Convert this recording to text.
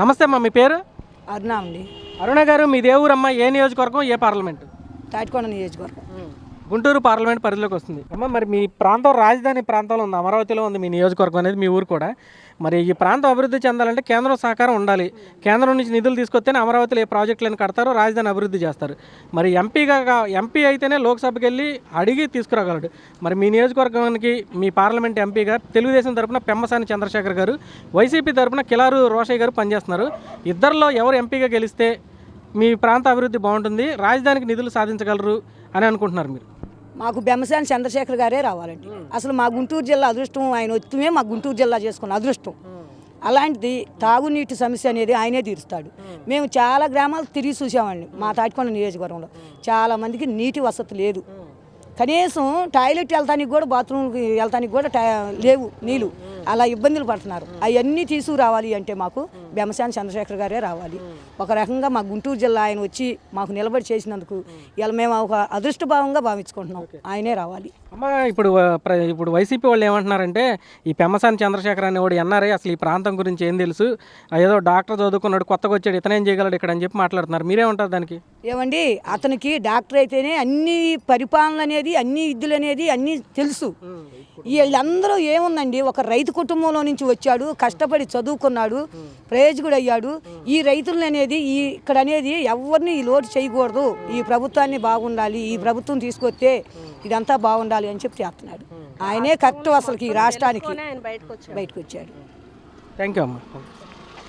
నమస్తే అమ్మా మీ పేరు? అరుణ అండి. అరుణ గారు మీ దేవురమ్మ ఏ నియోజకవర్గం ఏ పార్లమెంట్? తాటికొండ నియోజకవర్గం. గుంటూరు పార్లమెంట్ పరిధిలోకి వస్తుంది. అమ్మ మరి మీ ప్రాంతం రాజధాని ప్రాంతంలో ఉంది అమరావతిలో ఉంది మీ నియోజకవర్గం అనేది మీ ఊరు కూడా. మరి ఈ ప్రాంతం అభివృద్ధి చెందాలంటే కేంద్రం సహకారం ఉండాలి. కేంద్రం నుంచి నిధులు తీసుకొస్తేనే అమరావతిలో ఏ ప్రాజెక్టులను కడతారో రాజధాని అభివృద్ధి చేస్తారు. మరి ఎంపీగా ఎంపీ అయితేనే లోక్సభకి వెళ్ళి అడిగి తీసుకురాగలడు. మరి మీ నియోజకవర్గానికి మీ పార్లమెంట్ ఎంపీగా తెలుగుదేశం తరపున పెమ్మసాని చంద్రశేఖర్ గారు వైసీపీ తరపున కిలారు రోషయ్య గారు పనిచేస్తున్నారు. ఇద్దరిలో ఎవరు ఎంపీగా గెలిస్తే మీ ప్రాంత అభివృద్ధి బాగుంటుంది రాజధానికి నిధులు సాధించగలరు అని అనుకుంటున్నారు మీరు? మాకు బెమ్మసాని చంద్రశేఖర్ గారే రావాలండి. అసలు మా గుంటూరు జిల్లా అదృష్టం ఆయన వస్తూనే మా గుంటూరు జిల్లా చేసుకున్న అదృష్టం. అలాంటిది తాగునీటి సమస్య అనేది ఆయనే తీరుస్తాడు. మేము చాలా గ్రామాలు తిరిగి చూసామండి మా తాటికొండ నియోజకవర్గంలో. చాలా మందికి నీటి వసతి లేదు. కనీసం టాయిలెట్ వెళ్తానికి కూడా బాత్రూమ్కి వెళ్తానికి కూడా లేవు నీళ్ళు. అలా ఇబ్బందులు పడుతున్నారు. అవన్నీ తీసుకురావాలి అంటే మాకు బెమసాని చంద్రశేఖర్ గారే రావాలి. ఒక రకంగా మా గుంటూరు జిల్లా ఆయన వచ్చి మాకు నిలబడి చేసినందుకు ఇలా మేము ఒక అదృష్టభావంగా భావించుకుంటున్నాం. ఆయనే రావాలి. అమ్మ ఇప్పుడు ఇప్పుడు వైసీపీ వాళ్ళు ఏమంటున్నారంటే ఈ పెమ్మసాని చంద్రశేఖర్ అనేవాడు ఎన్ఆర్ఐ అసలు ఈ ప్రాంతం గురించి ఏం తెలుసు? ఏదో డాక్టర్ చదువుకున్నాడు కొత్తగా వచ్చాడు ఇతనేం చేయగలడు ఇక్కడ అని చెప్పి మాట్లాడుతున్నారు. మీరేమంటారు దానికి? ఏమండి అతనికి డాక్టర్ అయితేనే అన్ని పరిపాలన అనేది అన్ని విద్యలు అనేది అన్నీ తెలుసు. వీళ్ళందరూ ఏముందండి ఒక రైతు కుటుంబంలో నుంచి వచ్చాడు కష్టపడి చదువుకున్నాడు ప్రయోజకుడు అయ్యాడు ఈ రైతులను అనేది ఈ ఇక్కడ అనేది ఎవరిని ఈ లోటు చేయకూడదు. ఈ ప్రభుత్వాన్ని బాగుండాలి ఈ ప్రభుత్వం తీసుకొస్తే ఇదంతా బాగుండాలి అని చెప్పి చేస్తున్నాడు. ఆయనే కరెక్ట్ అసలుకి ఈ రాష్ట్రానికి బయటకు వచ్చాడు థ్యాంక్ యూ అమ్మ.